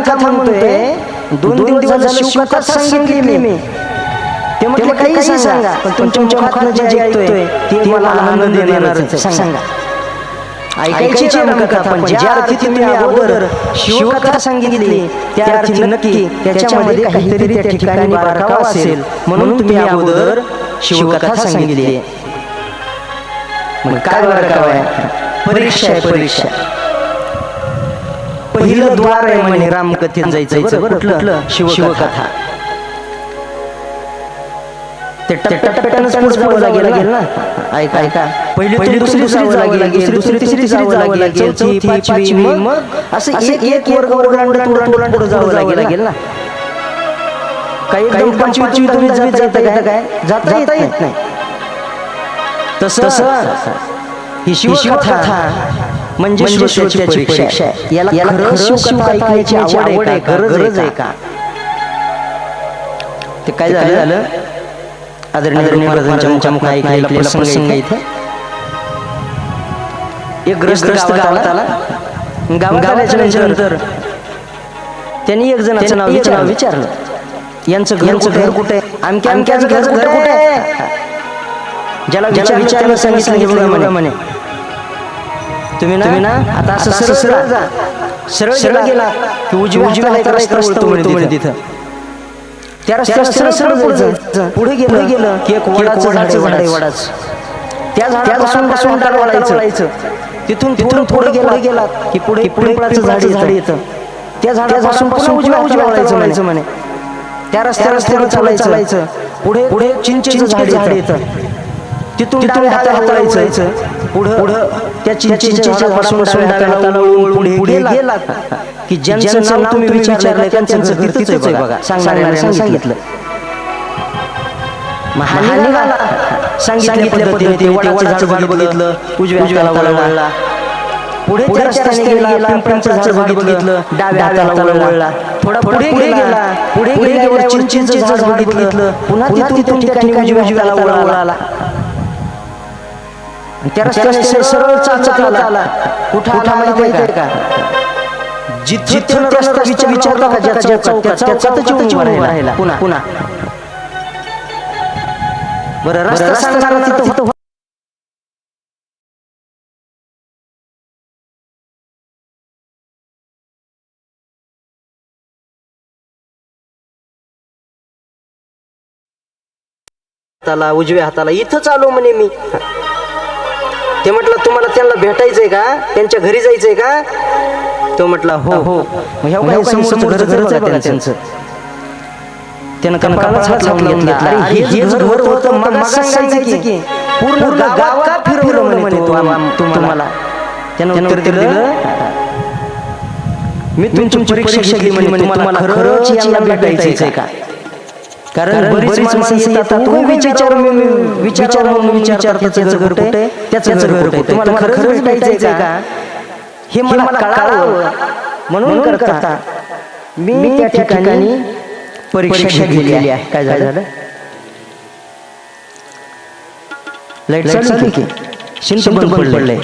कथा म्हणतोय. दोन दिवस शिवकथा सांगितली मी. ते म्हटलं काही सांगा. पण तुमच्या मुखातनं जे ऐकतोय. ती मला आनंद देणारच. सांगा. ऐकायची पण ज्या अर्थी तुम्ही अगोदर शिवकथा सांगितली त्या अर्थी नक्की त्याच्यामध्ये काहीतरी त्या ठिकाणी बारकावा असेल म्हणून तुम्ही अगोदर शिवकथा सांगितली. मग काय बारकावा आहे? परीक्षा आहे परीक्षा. पहिलं द्वार आहे म्हणे रामकथेत जायचं कुठलं? शिवकथा. ते टप्प्याटप्प्यानंच पुढे जावं लागेल ना. ऐका ऐका. पहिली पहिली दुसरी दुसरी जावं लागेल दुसरी तिसरी जावं लागेल चौथी पाचवी मग असं एक एक वर्ग ओलांडत ओलांडत पुढे जावं लागेल ना. काही पाचवी तुम्ही जात जाता काय? काय? जाता येत नाही. तसं. ही शिवकथा. म्हणजे श्रोत्याची परीक्षा. आहे. याला शिवकथा ऐकण्याची आवड आहे का? गरज आहे का? ते काय झालं? आदरणीय महाराजांच्या ऐकलेला प्रसंग इथे. एक ग्रस्त गावात आला. गावात आल्याच्यानंतर त्यांनी एक जणाचं नाव विचारलं. विचारलं. यांचं घरचं घर कुठे? आमच्या आमच्याचं घर घर कुठे? ज्याला ज्याला विचारलं सांगितलं म्हणे. तुम्ही ना? तुम्ही ना? आता असं सरळ सरळ जा. सरळ सरळ गेला की उजव्या उजव्या हाताला एक रस्ता वळतो म्हणे तिथं. त्या रस्त्याला सरळ सरळ जायचं पुढे गेलं. गेलं. की एक वडाचं झाड आहे, वडाचं. वडाच. त्या झाडापासून पासून वळायचं. तिथून तिथून पुढे गेला गेला की पुढे पिंपळाचं झाड झाड येतं. त्या झाडापासून पासून उजव्या उजव्या वळायचं म्हणे. त्या रस्त्या रस्त्यावर चालायचं. चालायचं. पुढे पुढे चिंचेचं झाड झाड येतं. तिथून डाव्या हाताला वळायचं. पुढं पुढं त्या चिंचेच्या झाडापासून डाव्या हाताला वळून पुढे पुढे गेला की ज्यांचं नाव तुम्ही विचारलंय का त्यांचं घर तिथंच आहे बघा. सांगणाऱ्याने सांगितलं. महान निघाला सांगितल्या पद्धतीने ते वडाचं झाड बघितलं उजव्या हाताला वळला. पुढे रस्त्याने गेला पिंपळाचं झाड बघितलं डाव्या हाताला वळला. थोडा पुढे गेला पुढे गेल्यावर चिंचेचं झाड बघितलं. पुन्हा तिथून त्या ठिकाणी उजव्या हाताला त्या रस्त्याने सरळ चालत आला. कुठं आला माहिती आहे का? जिथं त्या रस्ता विचार विचारला का ज्या चौकात. त्या चौकातच उभा राहिला. पुन्हा. पुन्हा. बरं रस्ता सांगणारा तिथं होतं. हाताला उजव्या हाताला. इथंच आलो म्हणे मी. ते म्हटलं तुम्हाला त्यांना भेटायचंय का? त्यांच्या घरी जायचंय का? तो म्हटला हो. हो. त्यांचं. त्यानं कनकालाच हात लावून घेतला. अरे हेच घर होतं मग सांगायचं की पूर्ण गाव का फिरवलं म्हणे तुम्हाला? त्यानं उत्तर दिलं. मी तुमची परीक्षा घेतली म्हणे. तुम्हाला खरंच यांना भेटायचंय का? कारण बरीच माणसं येतात. विचार विचार म्हणून विचारतात त्याचं घर कुठे? त्याचं घर कुठे? तुम्हाला खरंच भेटायचंय का? हे मला कळावं. म्हणून करता. मी त्या ठिकाणी परीक्षा घेतलेली आहे. काय झालं? लाइट चालू की? शिंत बंद पडलंय.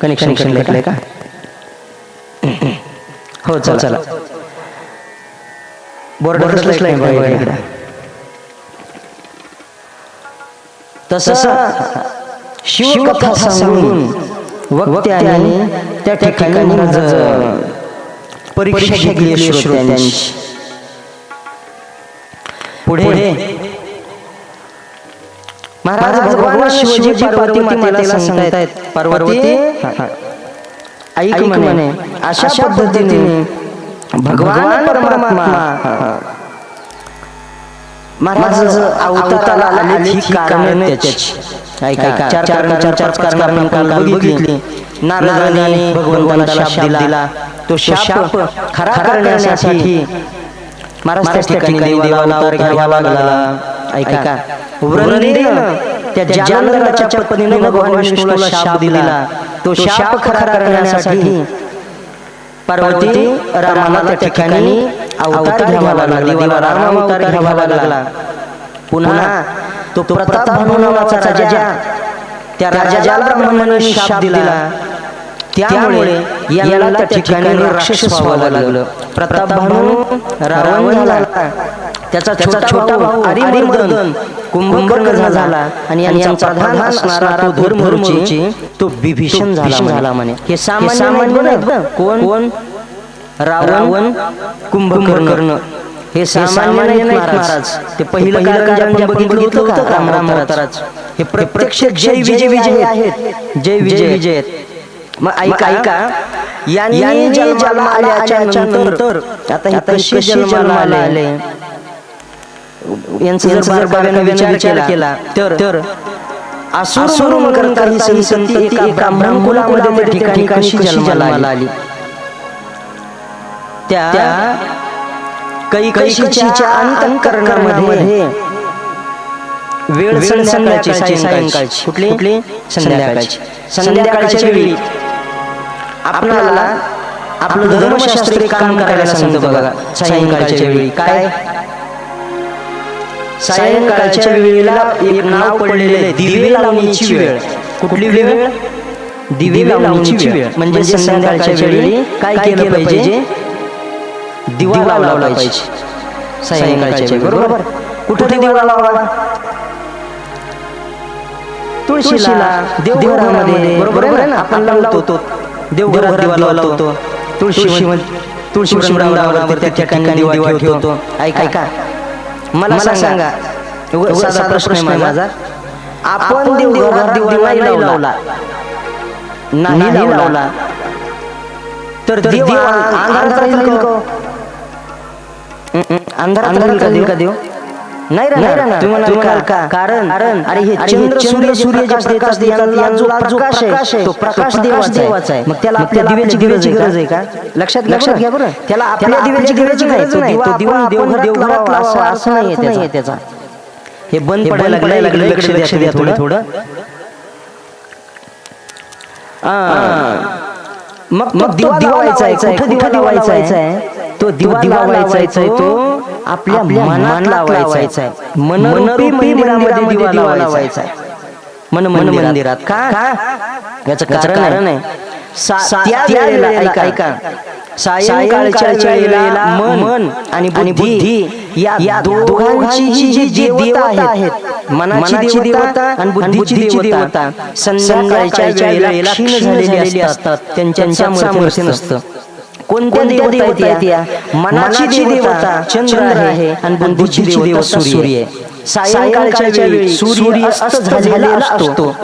कनेक्शन कनेक्ट का? हो चला. चला. बोर्ड बसलाय बघा इकडे? तसं शिवकथा सांगून वक्त्याने त्या ठिकाणी परीक्षा घेतली श्रोत्यांची पुढे. महाराज भगवान शिवजी पार्वती मातेला सांगतायत. पार्वती ऐक म्हणे. अशा पद्धतीने भगवान परमात्मा. महाराज अवताराला कारण ऐका चार कारण चार पाच कारण आपण काल बघितली. नारदाने भगवंताला शाप दिला. तो शाप खरा करण्यासाठी महाराज त्या ठिकाणी देवाला अवतार घ्यावा लागला. ऐका. वृंदेनं त्या जालंधराच्या पत्नीनं भगवान विष्णूला शाप दिला. तो शाप खरा करण्यासाठी पार्वती रामाला त्या ठिकाणी अवतार घ्यावा लागला देवाला राम अवतार घ्यावा लागला. पुन्हा तो प्रताप म्हणून नावाचा राजा त्या राजाला ब्राह्मणाने शाप दिला. त्यामुळे याला त्या ठिकाणी राक्षस व्हावं लागलं. प्रताप भानू रावण झाला. त्याचा छोटा छोटा भाऊ अरिमर्दन कुंभकर्ण झाला आणि यांचा प्रधान असणारा तो धर्मरुची तो बिभीषण झाला म्हणे. हे सामान्य. कोण? कोण? रावण कुंभकर्ण. हे सामान्य महाराज. ते पहिलं कारण जे बघितलं होतं का राम राम अवताराच हे प्रत्यक्ष जय विजय विजय आहेत. जय विजय विजय आहेत. मग ऐका ऐका. यांनी जन्माला आल्याच्यानंतर आता हे कसे जन्माला आले? यांचा जर बारकाईने विचार केला तर तर असुर म्हणून करता ही संतती एका ब्राह्मण कुलामध्ये ठिकाणी कशी जन्माला आली? त्या कैकशीच्या अंतकरणामध्ये वेळ संध्याकाळची सायंकाळची. कुठली? कुठली? संध्याकाळची. संध्याकाळच्या वेळी आपल्याला आपलं धर्मशास्त्र एक काम करायला सांगतो बघा सायंकाळच्या वेळी. काय? सायंकाळच्या वेळेला एक नाव पडलेलं दिवे लावण्याची वेळ. कुठली वेळ? दिवे लावण्याची वेळ. म्हणजे संध्याकाळच्या वेळी काय केलं पाहिजे? दिवा लावला पाहिजे. सायंकाळच्या वेळी. बरोबर? कुठे दिवा लावावा तुळशीला. देवघरामध्ये. बरोबर आहे ना? आपण लावतो देवघरात दिवा लावतो. तुळशी तुळशी वृंदावनावर त्या ठिकाणी दिवा ठेवतो. ऐका. ऐका. मला सांगा. साधा प्रश्न आहे माझा. आपण देवघरात दिवा नाही लावला. नाही लावला. तर दिवा अंधारात राहील का देव? नाही राहणार. तुम्ही म्हणाल का? कारण कारण अरे हे चंद्र सूर्य प्रकाश जो प्रकाश आहे तो प्रकाश देवाचा आहे. मग त्याला आपल्या दिव्याची दिव्याची गरज आहे का? लक्षात लक्षात घ्या बरं. त्याला आपल्या दिव्याची गरज नाही. तो दिवा देवघर देवघरात असं असं नाहीये त्याचा. हे बंद पडायला लागलं लागलं लक्ष लक्ष द्या थोडं. थोडं. मग मग दिवा लावायचा आहे. कुठे दिवा लावायचा आहे? तो दिवा लावायचा आहे तो आपल्या मनात लावायचा आहे मनरूपी मंदिरामध्ये दिवा लावायचा आहे मन मन मंदिरात. का? याचं कारण आहे. ऐका. ऐका. सायंकाळच्या वेळेला मन आणि बुद्धी. या दोघांची जी देवता आहेत मनाची देवता आणि बुद्धीची देवता संध्याकाळच्या वेळेला क्षीण झालेली असतात. त्यांच्या नसतं. कोणत्या देवता आहेत या? मनाची देवता चंद्र आहे आणि बुद्धीची देवता सूर्य आहे. सायंकाळच्या वेळी सूर्य अस्त झालेला असतो.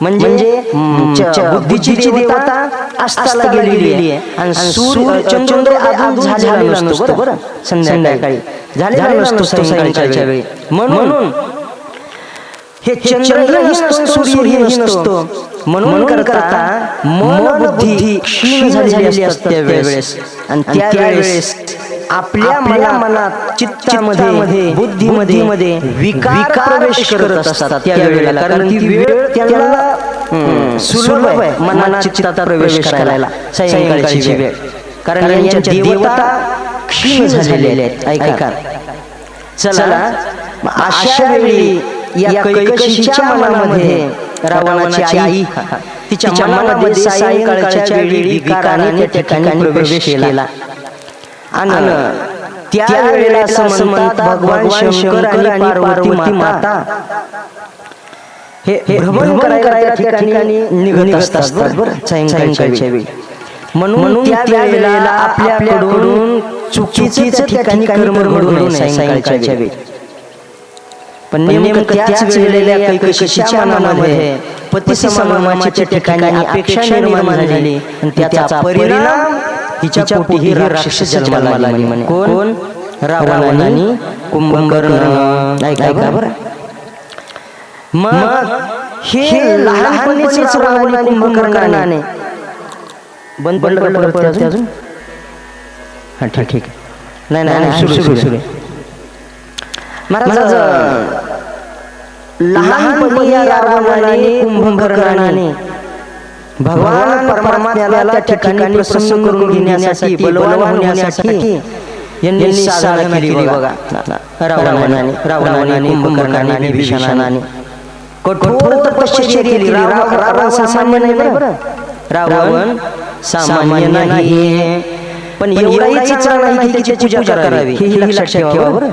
म्हणजे बुद्धीची देवता अस्ताला गेलेली आहे. आणि सूर्य चंद्र अजून झालेला नसतो बरं संध्याकाळी. झालेला नसतो सायंकाळच्या वेळी. म्हणून हे चंद्रही नसतो सूर्यही नसतो. म्हणून करता मन बुद्धी क्षीण झालेली असते त्यावेळेस. आणि त्यावेळेस आपल्या आपल्या मनात चित्तामध्ये बुद्धीमध्ये मध्ये विकार प्रवेश करत असतात त्यावेळेला कारण ती वेळ त्याला सुलभ आहे. मनात चित्तात प्रवेश करायला सायंकाळची वेळ. कारण यांच्या देवता क्षीण झालेल्या आहेत. ऐका. चला अशा वेळी या कैकशीच्या मनामध्ये रावणाची आई तिच्या मनामध्ये सायंकाळच्या वेळी विकाराने त्या ठिकाणी प्रवेश केला. आणि त्या वेळेला असं म्हणतात भगवान शंकर आणि पार्वती माता. हे भ्रमण करायला त्या ठिकाणी निघत असतात बरोबर सायंकाळच्या वेळी. म्हणून त्या वेळेला आपल्याकडून चुकीचं ठिकाणी कर्म घडू नये सायंकाळच्या वेळी. पण नेमकं त्याच वेळेला कैकशीच्या मनामध्ये पती समागमाच्या ठिकाणी अपेक्षा निर्माण झाली आणि त्याचा परिणाम तिच्या पोटी ही राक्षस जन्माला आली म्हणे कोण रावण आणि कुंभकर्ण ऐका बरं मग हे लहानपणीच रावण आणि कुंभकर्णाने बंद पडलं पडलं परत अजून हा ठीक ठीक नाही नाही सुरू सुरू सुरू महाराज लहानपणी या रावणाने कुंभकर्णाने भगवान परमात्म्याला त्या ठिकाणी प्रसन्न करून घेण्यासाठी बलवान होण्यासाठी यांनी साधना केली बघा. रावणाने रावणाने कुंभकर्णाने विभीषणाने. कठोर तपश्चर्या केली. रावण सामान्य नाही बरं. रावण सामान्य नाही. पण एवढाही चांगला नाही की त्याची पूजा करावी. हे लक्षात ठेवा बरं.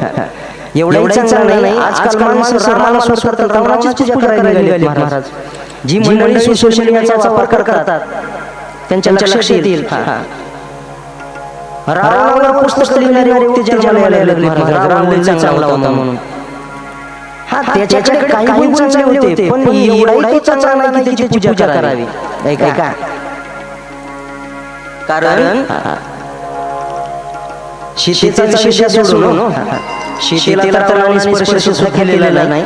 एवढाही चांगला नाही. आजकाल माणसं रामाला स्वतंत्र रावणाचीच पूजा करायला निघाली महाराज. जी मंडळी सोशल मीडियाचा वापर करतात त्यांच्या लक्षात येतील रावणावर पुस्तक लिहिणारे व्यक्ती जन्माला यायला लागले महाराज. रावण चांगला होता म्हणून. हा त्याच्याकडे काही गुण चांगले होते पण एवढाही तो चांगला नाही की त्याची पूजा करावी. ऐका कारण शीतेचा विषय सोडून शेतीला तर स्पर्श सुद्धा केलेला नाही.